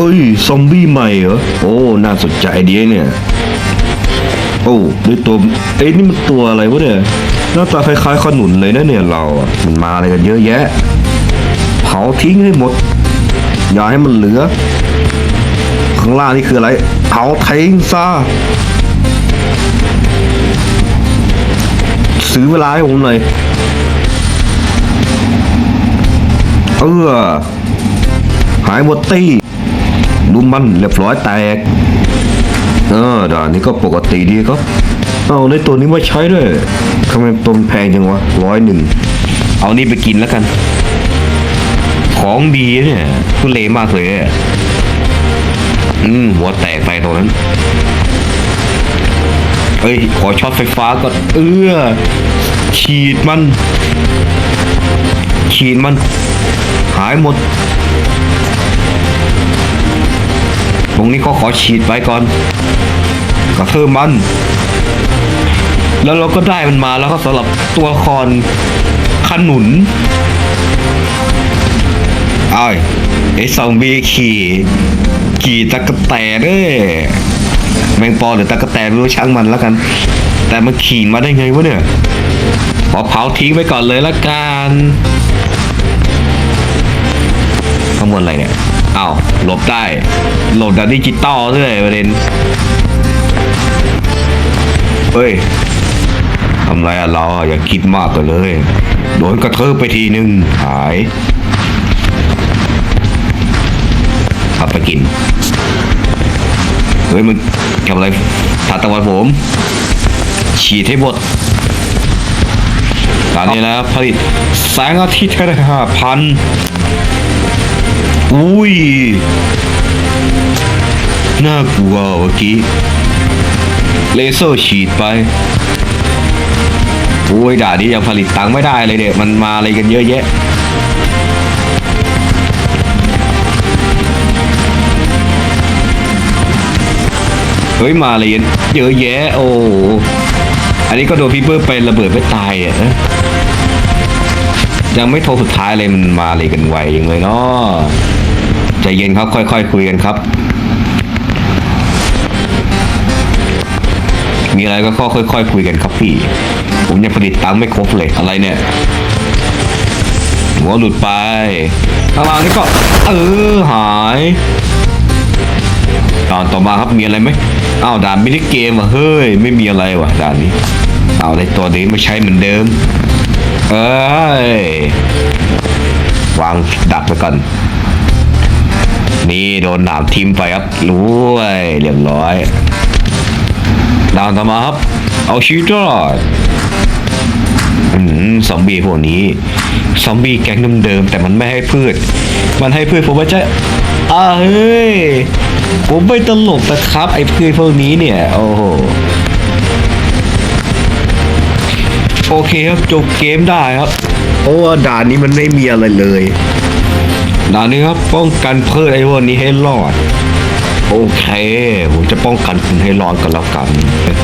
เอ้ย ซอมบี้ใหม่เหรอ โอ้ น่าสนใจดีเนี่ย โอ้ด้วยตัว เอ้ยนี่มันตัวอะไรวะเนี่ย หน้าตาคล้ายๆขนุนเลยนะเนี่ยเราอะมันมาอะไรกันเยอะแยะ เผาทิ้งให้หมด อย่าให้มันเหลือ ข้างล่างนี่คืออะไร เผาทิ้งซะซื้อเวลาให้ผมหน่อยเออหายหมดตี้ ดูมันเรียบร้อยแตกเออด่านนี้ก็ปกติดีครับ เอาในตัวนี้มาใช้ด้วยทำไมต้นแพงจังวะร้อยหนึ่ง เอานี่ไปกินแล้วกัน ของดีเนี่ยทุเลมากเลยอะอืมหัวแตกไปตรงนั้นเอ้ย ขอช็อตไฟฟ้าก่อน เอื้อ ฉีดมัน ฉีดมัน หายหมด ตรงนี้ก็ขอฉีดไปก่อนกระเทือมัน แล้วเราก็ได้มันมาแล้วก็สำหรับตัวละครขนุนไอ้ไอ้ซอมบี้ขี่ขี่ตะกะแตเด้ยแมงปอหรือตะกะแตไม่รู้ช่างมันแล้วกัน แต่มันขี่มาได้ไงวะเนี่ยขอเผาทิ้งไปก่อนเลยละกันข้างบนอะไรเนี่ย อ้าวหลบได้หลบแบบดิจิตอลด้วยประเด็นเฮ้ยทำไรอะเราอย่าคิดมากกันเลย โดนกระเทิบไปทีนึง หายเอาไปกิน เฮ้ยมึงทำอะไรทานตะวันผม ฉีดให้หมดตอนนี้นะผลิตแสงอาทิตย์ให้ได้ห้าพัน อุ้ย น่ากลัวเมื่อกี้ เลเซอร์ฉีดไปโอ้ยด่านี้ยังผลิตตังค์ไม่ได้เลยเนี่ย มันมาอะไรกันเยอะแยะ เฮ้ย มาอะไรกันเยอะแยะ โอ้ อันนี้ก็โดนพี่เบิร์ไประเบิดไปตายอะนะ ยังไม่โทรสุดท้ายเลยมันมาอะไรกันไวอยังเลยเนาะใจเย็นครับค่อยๆคุยกันครับ มีอะไรก็ค่อยๆคุยกันครับพี่ ผมยังผลิตตังค์ไม่ครบเลยอะไรเนี่ยหัวหลุดไปข้างล่างนี่ก็เออหายตอนต่อมาครับมีอะไรไหมอ้าวด่านมินิเกมอะเฮ้ยไม่มีอะไรว่ะด่านนี้ เอาในตัวนี้ไม่ใช้เหมือนเดิม เอ้ยวางดักไปก่อน นี่โดนหนามทิมไปครับรู้ไว้เรียบร้อยดาวต่อมาครับ เอาชีวิตรอดอืมซอมบี้พวกนี้ ซอมบี้แก๊งเดิมๆแต่มันไม่ให้พืช มันให้พืชผมว่าจะอ่าเฮ้ย ผมไม่ตลกนะครับ ไอ้พืชพวกนี้เนี่ย โอ้โห โอเคครับจบเกมได้ครับ เพราะว่าด่านนี้มันไม่มีอะไรเลยด่านนี้ครับป้องกันพืชไอ้พวกนี้ให้รอด โอเคผมจะป้องกันคุณให้รอดกันแล้วกัน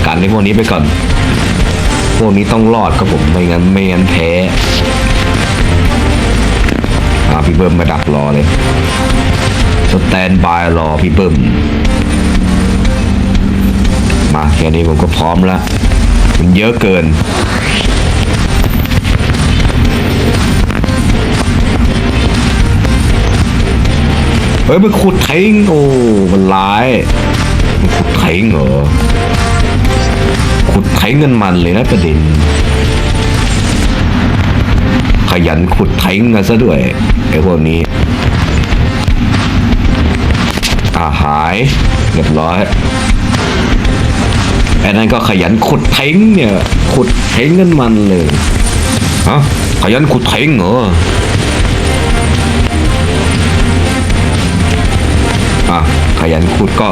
กันในพวกนี้ไปก่อน พวกนี้ต้องรอดครับผมไม่งั้นไม่งั้นแพ้อ่าพี่เบิ้มมาดักรอเลยสแตนบายรอพี่เบิ้มมาแค่นี้ผมก็พร้อมแล้วมันเยอะเกิน ฮ้ยมันขุดทิ้งโอ้ มันร้าย มันขุดทิ้งเหรอ ขุดทิ้งกันมันเลยนะประเด็น ขยันขุดทิ้งกันซะด้วยไอ้พวกนี้อาหายเรียบร้อยไอ้นั่นก็ขยันขุดทิ้งเนี่ย ขุดทิ้งกันมันเลยฮะขยันขุดทิ้งเหรอ อะขยันขุดก็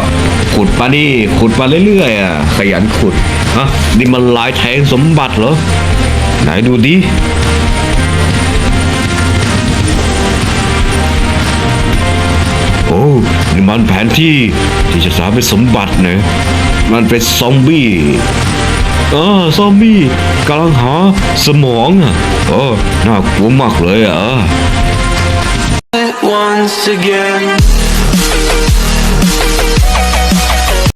ขุดมาดิขุดมาเรื่อยๆอะขยันขุดฮะนี่มันลายแทงสมบัติเหรอไหนดูดิโอ้นี่มันแผนที่ที่จะสาเป็นสมบัติเนอะมันเป็นซอมบี้เออซอมบี้กำลังหาสมองอะเออน่ากลัวมากเลยอะ once again.